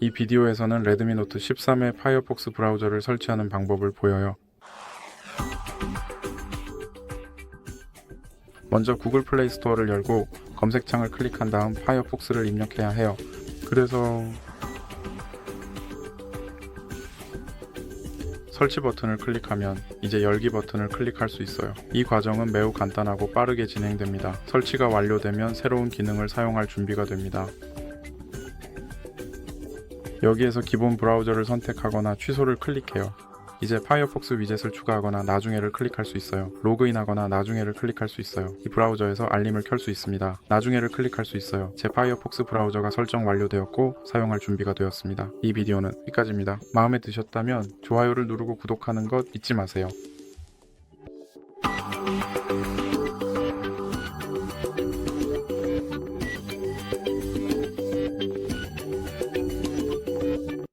이 비디오에서는 레드미 노트 13의 파이어폭스 브라우저를 설치하는 방법을 보여요. 먼저 구글 플레이 스토어를 열고 검색창을 클릭한 다음 파이어폭스를 입력해야 해요. 그래서 설치 버튼을 클릭하면 이제 열기 버튼을 클릭할 수 있어요. 이 과정은 매우 간단하고 빠르게 진행됩니다. 설치가 완료되면 새로운 기능을 사용할 준비가 됩니다. 여기에서 기본 브라우저를 선택하거나 취소를 클릭해요. 이제 파이어폭스 위젯을 추가하거나 나중에를 클릭할 수 있어요. 로그인하거나 나중에를 클릭할 수 있어요. 이 브라우저에서 알림을 켤 수 있습니다. 나중에를 클릭할 수 있어요. 제 파이어폭스 브라우저가 설정 완료되었고 사용할 준비가 되었습니다. 이 비디오는 여기까지입니다. 마음에 드셨다면 좋아요를 누르고 구독하는 것 잊지 마세요.